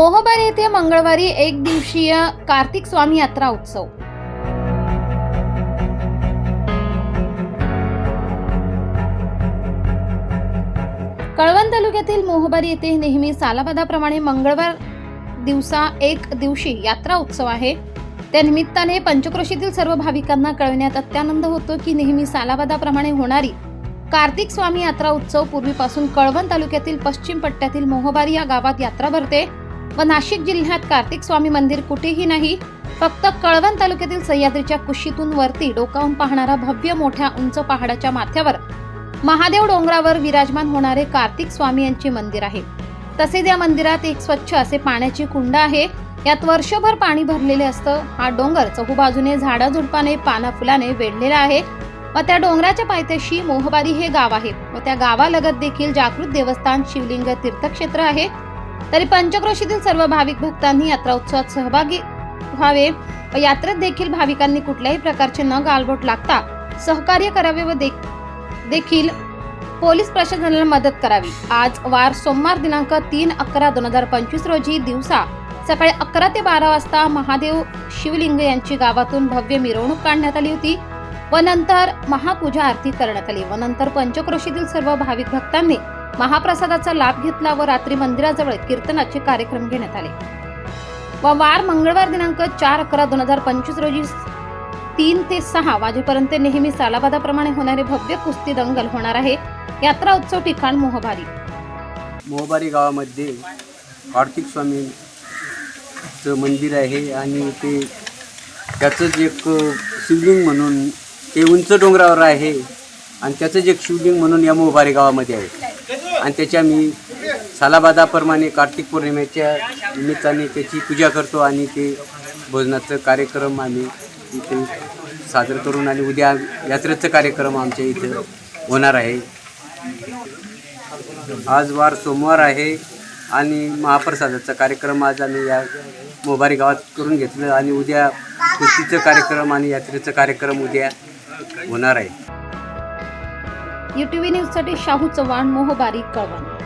मोहबारी येथे मंगळवारी एक दिवसीय कार्तिक स्वामी यात्रा उत्सव. कळवण तालुक्यातील मोहबारी येथे नेहमी सालाबादाप्रमाणे मंगळवार दिवसा एक दिवशी यात्रा उत्सव आहे. त्या निमित्ताने पंचक्रोशीतील सर्व भाविकांना कळविण्यात अत्यानंद होतो की नेहमी सालाबादाप्रमाणे होणारी कार्तिक स्वामी यात्रा उत्सव पूर्वीपासून कळवण तालुक्यातील पश्चिम पट्ट्यातील मोहबारी या गावात यात्रा भरते. व नाशिक जिल्ह्यात कार्तिक स्वामी मंदिर कुठेही नाही फक्त कळवण तालुक्यातील सह्याद्रीच्या कुशीतून वरती डोकावून पाहणारा भव्य मोठ्या उंच पहाडाच्या माथ्यावर महादेव डोंगरावर विराजमान होणारे कार्तिक स्वामी यांचे मंदिर आहे. तसेच या मंदिरात एक स्वच्छ असे पाण्याची कुंड आहे. यात वर्षभर पाणी भरलेले असतं. हा डोंगर चहूबाजूने झाडाझुडपाने पाना फुलाने वेढलेला आहे व त्या डोंगराच्या पायथ्याशी मोहबारी हे गाव आहे व त्या गावालगत देखील जागृत देवस्थान शिवलिंग तीर्थक्षेत्र आहे. तरी पंचक्रोशीतील सर्व भाविक भक्तांनी यात्रा उत्सवात सहभागी व्हावे. व यात्रेत देखील भाविकांनी कुठल्याही प्रकारचे न गालबोट लागता सहकार्य करावे व देख- देखील पोलीस प्रशासनाला मदत करावी. आज वार सोमवार दिनांक तीन अकरा दोन हजार पंचवीस रोजी दिवसा सकाळी अकरा ते बारा वाजता महादेव शिवलिंग यांची गावातून भव्य मिरवणूक काढण्यात आली होती. व नंतर महापूजा आरती करण्यात आली. व नंतर पंचक्रोशीतील सर्व भाविक भक्तांनी महाप्रसादाचा लाभ घेतला व रात्री मंदिराजवळ कीर्तनाचे कार्यक्रम घेण्यात आले. व वार मंगळवार दिनांक चार अकरा दोन हजार पंचवीस रोजी तीन ते सहा वाजेपर्यंत नेहमी सालाबादाप्रमाणे होणारे भव्य कुस्ती दंगल होणार आहे. यात्रा उत्सव ठिकाण मोहबारी मोहबारी गावामध्ये कार्तिक स्वामीचं मंदिर आहे आणि ते त्याचंच एक शिवलिंग म्हणून ते उंच डोंगरावर आहे आणि त्याचंच एक शिवलिंग म्हणून या मोहबारी गावामध्ये आहे. आणि त्याच्या मी सालाबादाप्रमाणे कार्तिक पौर्णिमेच्या निमित्ताने त्याची पूजा करतो आणि ते भोजनाचं कार्यक्रम आम्ही इथे सादर करून आणि उद्या यात्रेचं कार्यक्रम आमच्या इथं होणार आहे. आज वार सोमवार आहे आणि महाप्रसादाचा कार्यक्रम आज आम्ही या मोबारी गावात करून घेतलं आणि उद्या कुस्तीचं कार्यक्रम आणि यात्रेचं कार्यक्रम उद्या होणार आहे. यूटीव्ही न्यूजसाठी शाहू चव्हाण मोहबारी कळवण.